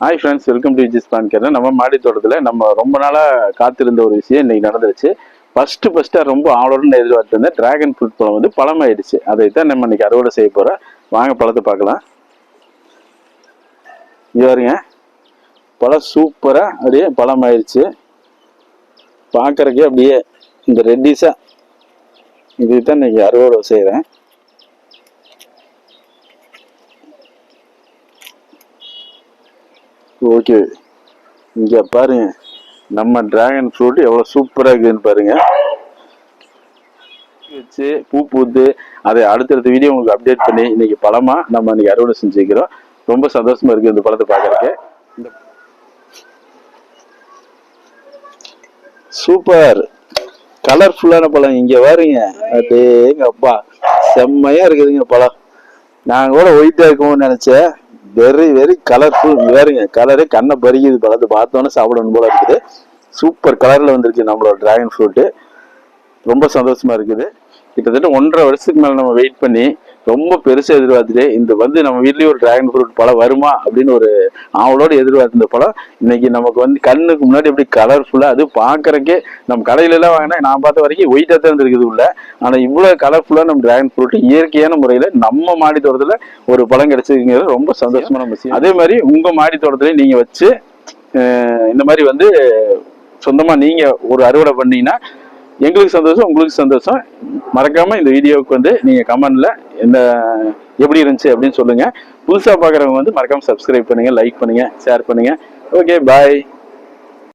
Hi friends welcome to ஜிஸ் plan Kerala நம்ம மாடி தோட்டத்தில் நம்ம ரொம்ப நாளாக காத்திருந்த ஒரு விஷயம் இன்னைக்கு நடந்துருச்சு. ஃபஸ்ட்டு ஃபர்ஸ்ட்டாக ரொம்ப ஆவலுடன் எதிர்பார்த்து இருந்த டிராகன் ஃப்ரூட் பழம் வந்து பழமாயிடுச்சு. அதை தான் நம்ம இன்னைக்கு அறுவடை செய்ய போகிறோம் வாங்க பழத்தை பார்க்கலாம். இங்கே வருங்க பழம் சூப்பராக அப்படியே பழமாயிடுச்சு. பார்க்கறக்கே அப்படியே இந்த ரெட்டிஸாக இது தான் இன்னைக்கு அறுவடை செய்கிறேன் ஓகே இங்கே பாருங்க. நம்ம டிராகன் ஃப்ரூட் எவ்வளோ சூப்பராக இருக்குதுன்னு பாருங்க. வச்சு பூ பூத்து அதை அடுத்தடுத்த வீடியோ உங்களுக்கு அப்டேட் பண்ணி இன்னைக்கு பழமாக நம்ம இன்னைக்கு அறுவடை செஞ்சுக்கிறோம் ரொம்ப சந்தோஷமா இருக்குது இந்த பழத்தை பார்க்கறதுக்கு. இந்த சூப்பர் கலர்ஃபுல்லான பழம். இங்க பாருங்க. அடேங்க அப்பா செம்மையா இருக்குதுங்க பழம். நான் கூட ஒயிட்டா இருக்கும்னு நினைச்சேன். வெரி வெரி கலர்ஃபுல் வேறுங்க. கலரு கண்ணை பறிக்குது பழத்தை பார்த்தோன்னே சாப்பிடணும் போல இருக்குது. சூப்பர் கலரில் வந்திருக்கு நம்மளோட ட்ராகன் ஃப்ரூட்டு ரொம்ப சந்தோஷமா இருக்குது. கிட்டத்தட்ட ஒன்றரை வருஷத்துக்கு மேலே நம்ம வெயிட் பண்ணி ரொம்ப பெருசா எதிர்பார்த்துட்டு இந்த வந்து நம்ம வீட்லயும் ஒரு டிராகன் ஃப்ரூட் பழம் வருமா அப்படின்னு ஒரு ஆவலோட எதிர்பார்த்த பழம் இன்னைக்கு நமக்கு வந்து கண்ணுக்கு முன்னாடி எப்படி கலர்ஃபுல்லா அது பாக்குறக்கே நம்ம கடையில எல்லாம் வாங்கினா நான் பார்த்த வரைக்கும் ஒயிட்டா தான் இருக்குது உள்ள. ஆனா இவ்வளவு கலர்ஃபுல்லா நம்ம டிராகன் ஃப்ரூட் இயற்கையான முறையில நம்ம மாடி தோட்டத்துல ஒரு பழம் கிடைச்சிருக்கிறது ரொம்ப சந்தோஷமான விஷயம். அதே மாதிரி உங்க மாடி தோட்டத்திலயும் நீங்க வச்சு இந்த மாதிரி வந்து சொந்தமா நீங்க ஒரு அறுவடை பண்ணீங்கன்னா எங்களுக்கு சந்தோஷம் உங்களுக்கு சந்தோஷம். மறக்காம இந்த வீடியோவுக்கு வந்து நீங்க கமெண்ட்ல இந்த எப்படி இருந்துச்சு அப்படின்னு சொல்லுங்க. புதுசா பாக்குறவங்க வந்து மறக்காம சப்ஸ்கிரைப் பண்ணுங்க லைக் பண்ணுங்க ஷேர் பண்ணுங்க. Okay bye